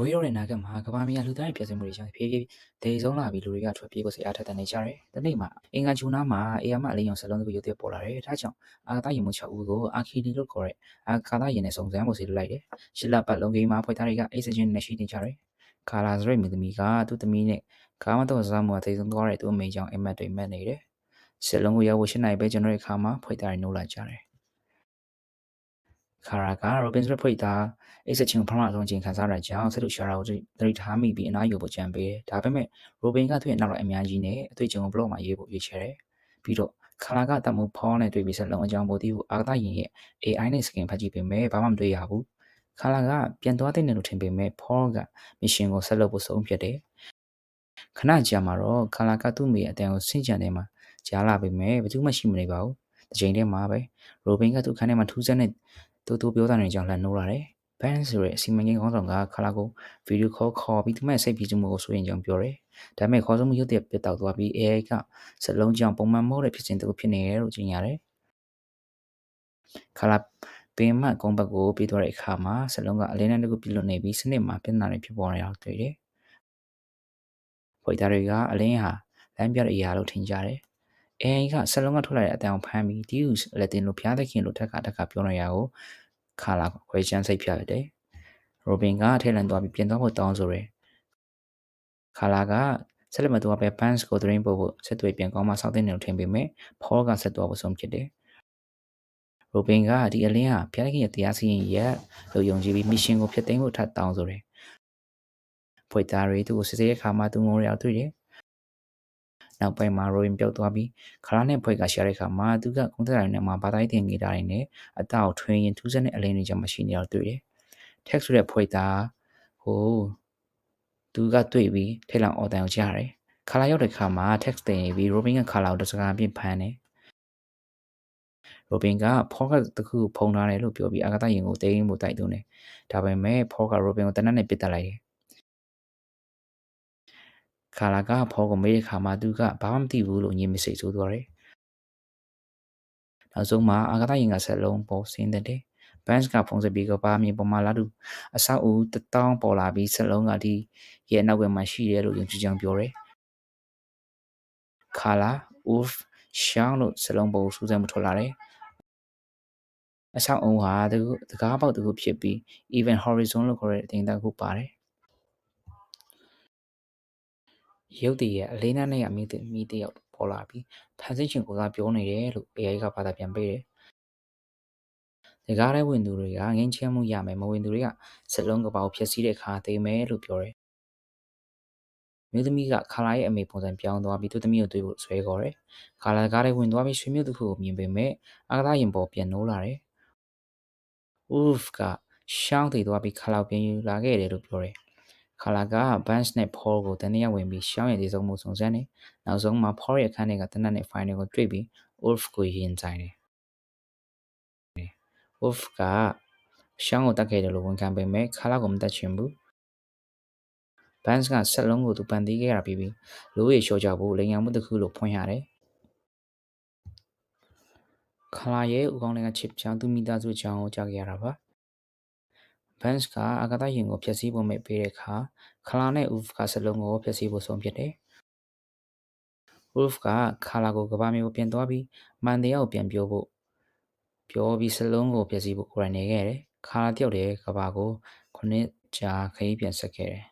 ဝေးတော့တဲ့နာဂတ်မှာကဘာမီယာလူသားရဲ့ပြည်စင်မှုတွေကြောင့်ဖြည်းဖြည်းဒေဆုံးလာပြီးလူတွေကထွက်ပြေးကိုစိတ်အားထက်သန်နေကြတယ်။ဒီနေ့မှာအင်္ဂါဂျူနာမှာအေယာမအလေးရောင်စလုံးတစ်ခုရုပ်သစ်ပေါ်လာတယ်။ဒါကြောင့်အာကာသယာဉ်မှူး6ဦးကိုအာခီလီလို့ခေါ်တဲ့အာကာသယာဉ်နဲ့စုံစမ်းဖို့စီလိုလိုက်တယ်။ရှစ်လပတ်လုံးကိန်းမှာဖွဲ့သားတွေကအိတ်စချင်းနဲ့ရှိနေကြတယ်။ကာလာစရိတ်မီသမီကသူ့သမီးနဲ့ကာမတော်စားမှုအသေးဆုံးသွားတဲ့သူ့အမေကြောင့်အိမ်မက်တွေမက်နေတယ်။ရှစ်လုံးကိုရောက်ဖို့ရှင်းနိုင်ပဲကျွန်တော်ရဲ့ခါမှာဖွဲ့သားတွေနှိုးလာကြတယ်။ ခါရာကရိုဘင်စ်ဖွဲ့သားအိတ်ဆက်ချင်းပထမဆုံးချိန်ခံစားရတဲ့ကြောင့်ဆက်လို့ရှာရာကိုသတိထားမိပြီးအနားယူဖို့ကြံပေးတယ်။ဒါပေမဲ့ရိုဘင်ကသူ့ရဲ့နောက်လိုက်အများကြီးနဲ့အတွေ့အကြုံကိုဘလော့မှာရေးဖို့ရွေးချယ်တယ်။ပြီးတော့ခလာကတတ်မှုဖောင်းနဲ့တွေ့ပြီးဆက်လုံးအကြောင်းပို့သည်ကိုအာဂတရင်ရဲ့ AI နဲ့စကင်ဖတ်ကြည့်ပေမဲ့ဘာမှမတွေ့ရဘူး။ခလာကပြန်သွားတဲ့နယ်လို့ထင်ပေမဲ့ဖောကမရှင်ကိုဆက်လုပ်ဖို့ဆုံးဖြတ်တယ်။ခဏကြာမှာတော့ခလာကသူ့မိရဲ့အတန်ကိုဆင့်ကြံနေမှာကြားလာပေမဲ့ဘာမှရှိမနေပါဘူး။ဒီချိန်ထဲမှာပဲရိုဘင်ကသူ့ခန်းထဲမှာထူးဆန်းတဲ့ တူတူပြောတာနေကြောင်းလှန်နိုးလာတယ်ဘန်ဆိုရဲ့အစီမံကိန်းခေါင်းဆောင်ကခလာကိုဗီဒီယိုခေါ်ခေါ်ပြီးသူမဲ့စိတ်ပြေမှုကိုဆိုရင်ကြောင်းပြောတယ်။ဒါပေမဲ့ခေါ်ဆုံးမှုရုပ်တဲ့ပြတ်တောက်သွားပြီး AI ကစလုံးကြောင်ပုံမှန်မဟုတ်တဲ့ဖြစ်စဉ်တခုဖြစ်နေတယ်လို့ကြေညာတယ်။ခလာပင်မကုန်းဘက်ကိုပြေးသွားတဲ့အခါမှာစလုံးကအလင်းနဲ့တခုပြလွတ်နေပြီးစနစ်မှာပြဿနာတွေဖြစ်ပေါ်နေတာတွေ့တယ်။ဖွေသားတွေကအလင်းဟာလမ်းပြတဲ့အရာလို့ထင်ကြတယ်။ AI ကစလုံးကထွက်လာတဲ့အတန်ကိုဖမ်းပြီးဒီယူလက်တင်လို့ဖျားသခင်လို့ထက်ကထက်ကပြောနေရကိုခါလာခွဲချမ်းစိတ်ဖြတ်တယ်။ရိုဘင်ကထဲလန်သွားပြီးပြင်သွားဖို့တောင်းဆိုရယ်။ခါလာကဆက်လက်မသွားပဲ Pants ကို drain ပို့ဖို့ဆက်သွယ်ပြန်ကောင်းမှစောင့်တဲ့နေလို့ထင်ပေမဲ့ Paul ကဆက်သွားဖို့ဆုံးဖြစ်တယ်။ရိုဘင်ကဒီအလင်းဟာဖျားခင်ရဲ့တရားစီရင်ရက်လို့ယုံကြည်ပြီးမစ်ရှင်ကိုဖျက်သိမ်းဖို့ထပ်တောင်းဆိုတယ်။ဖွေသားရီသူ့ကိုစစ်ဆေးတဲ့အခါမှာသူငုံရအောင်တွေ့တယ်။ နောက်ပိုင်းမှာရိုရင်ပြောက်သွားပြီးခလာနဲ့ဖွဲ့ကရှာတဲ့အခါမှာသူကကွန်တက်ရိုင်းနဲ့မှာဘာသာရေးတင်နေတာတွေနဲ့အတောက်ထွင်းရင်ထူးဆန်းတဲ့အလင်းတွေကြောင့်မရှိနေတော့တွေ့တယ်။ text ဆိုတဲ့ဖွဲ့သားဟိုသူကတွေ့ပြီးထိတ်လောင်အော်တန်ကိုကြားတယ်။ခလာရောက်တဲ့အခါမှာ text တင်ပြီး Robin ကခလာကိုတစကားပြဖမ်းတယ်။ရိုဘင်ကဖောကတခုဖုံထားတယ်လို့ပြောပြီးအာဂတရင်ကိုတိန်းဖို့တိုက်တွန်းတယ်။ဒါပေမဲ့ဖောကရိုဘင်ကိုတနက်နဲ့ပစ်တက်လိုက်တယ် ခါလာကဖောကိုမေးတဲ့ခါမှာသူကဘာမှမသိဘူးလို့ညင်မစိတ်ဆိုးသွားတယ်။နောက်ဆုံးမှာအာဂတရင်ကဆက်လုံးပေါ်ဆင်းတဲ့တယ်။ဘန်စ်ကဖုန်းဆက်ပြီးကပါမြေပေါ်မှာလာတူအဆောက်အဦတတောင်းပေါ်လာပြီးဆက်လုံးကဒီရဲ့နောက်ဘက်မှာရှိတယ်လို့ယုံကြည်ကြောင်ပြောတယ်။ခါလာ wolf ရှောင်းလို့စလုံးပုံစူးစမ်းမထွက်လာတယ်။အဆောက်အုံဟာတကားပေါက်တခုဖြစ်ပြီး even horizon လို့ခေါ်တဲ့အထင်သားခုပါတယ် ရုတ်တရက်အလေးနားနဲ့အမိမိတယောက်ပေါ်လာပြီးဖန်ဆင်းရှင်ကိုစားပြောနေတယ်လို့ AI ကဘာသာပြန်ပေးတယ်။ဒီကားထဲဝင်သူတွေကငင်းချမ်းမှုရမယ်မဝင်သူတွေကစလုံးကပောက်ဖြည့်ဆည်းတဲ့ခါသိမယ်လို့ပြောတယ်။မြို့သမီးကခါလာရဲ့အမေပုံစံပြောင်းသွားပြီးသူ့သမီးကိုတွေ့ဖို့ဆွဲခေါ်တယ်။ခါလာကားထဲဝင်သွားပြီးရွှေမြို့တစ်ခုကိုမြင်ပေမဲ့အာကာသရင်ပေါ်ပြန်နိုးလာတယ်။ Wolf ကရှောင်းသေးသွားပြီးခါလောက်ပြန်ယူလာခဲ့တယ်လို့ပြောတယ်။ ခါလာက Vance နဲ့ Paul ကိုတနည်းဝင်ပြီးရှောင်းရည်သေးဆုံးမှုစုံစမ်းတယ်။နောက်ဆုံးမှာ Paul ရဲ့အခန်းထဲကတနက်နဲ့ file တွေကိုတွေ့ပြီး Wolf ကိုရင်ဆိုင်တယ်။ Wolf ကရှောင်းကိုတတ်ခဲ့တယ်လို့ဝန်ခံပေမဲ့ခါလာကိုမတတ်ချင်ဘူး။ Vance ကဆက်လုံးကိုသူပန်တီးခဲ့တာပြီးပြီးလိုးရီလျှော့ကြဖို့လိန်ညာမှုတစ်ခုလို့ဖွင့်ရတယ်။ခလာရဲ့ဦးကောင်းတဲ့ချစ်ချောင်းသူမိသားစုချောင်းကိုကြားခဲ့ရတာပါ ဘန်စ်ကအာကာသယာဉ်ကိုဖျက်ဆီးဖို့မဲ့ပေးတဲ့အခါခလာနဲ့ Wolf ကစလုံးကိုဖျက်ဆီးဖို့ဆုံးဖြတ်တယ်။ Wolf ကခလာကိုကဘာမျိုးပြန်သွားပြီးမန်တရားကိုပြန်ပြောဖို့ပြောပြီးစလုံးကိုဖျက်ဆီးဖို့ကိုယ်တိုင်နေခဲ့တယ်။ခလာတယောက်တည်းကဘာကိုခုနှစ်ကြာခရီးပြန်ဆက်ခဲ့တယ်